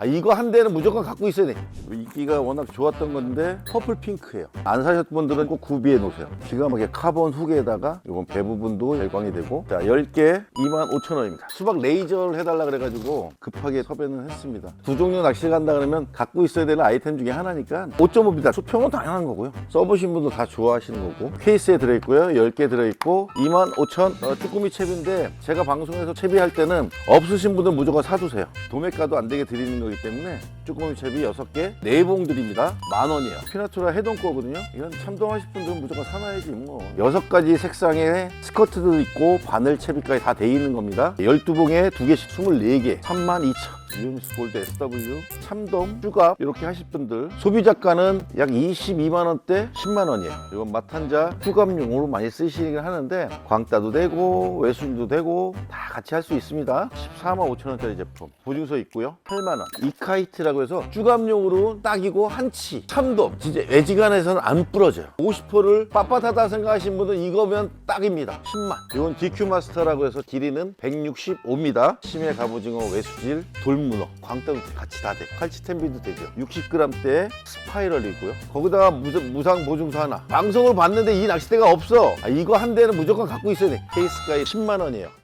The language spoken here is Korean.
아, 이거 한 대는 무조건 갖고 있어야 돼. 인기가 워낙 좋았던 건데 퍼플 핑크예요. 안 사셨던 분들은 꼭 구비해 놓으세요. 기가 막히게 카본 후계에다가 이건 배 부분도 발광이 되고 자 10개 25,000원입니다. 수박 레이저를 해달라 그래가지고 급하게 섭외는 했습니다. 두 종류 낚시 간다 그러면 갖고 있어야 되는 아이템 중에 하나니까 5.5입니다. 수평은 당연한 거고요. 써보신 분도 다 좋아하시는 거고 케이스에 들어있고요. 10개 들어있고 25,000 어, 쭈꾸미 채비인데 제가 방송에서 채비할 때는 없으신 분들 무조건 사두세요. 도매가도 안 되게 드리는 거기 때문에 쭈꾸미 채비 6개 4봉 드립니다. 만 원이에요. 피나투라 해동 거거든요. 이건 참동하실 분들은 무조건 사놔야지 뭐. 6가지 색상의 스커트도 있고 바늘 채비까지 다 돼 있는 겁니다. 12봉에 2개씩 24개 32,000 유니스 골드 SW 참돔 쭈갑 이렇게 하실 분들. 소비자가는 약 22만 원대 10만 원이에요. 이건 마탄자 쭈갑용으로 많이 쓰시긴 하는데 광따도 되고 외순도 되고 다 같이 할 수 있습니다. 14만 5천 원짜리 제품. 보증서 있고요. 8만 원. 이카이트라고 해서 쭈갑용으로 딱이고 한치 참돔. 진짜 애지간해서는 안 부러져요. 50호를 빳빳하다 생각하시는 분은 이거면 딱입니다. 10만. 이건 DQ 마스터라고 해서 길이는 165입니다. 심해 갑오징어 외수질 돌 문어 광따도 같이 다 돼. 칼치텐비도 되죠. 60g대 스파이럴이고요. 거기다가 무상, 보증서 하나. 방송을 봤는데 이 낚싯대가 없어. 아, 이거 한 대는 무조건 갖고 있어야 돼. 케이스가에 10만 원이에요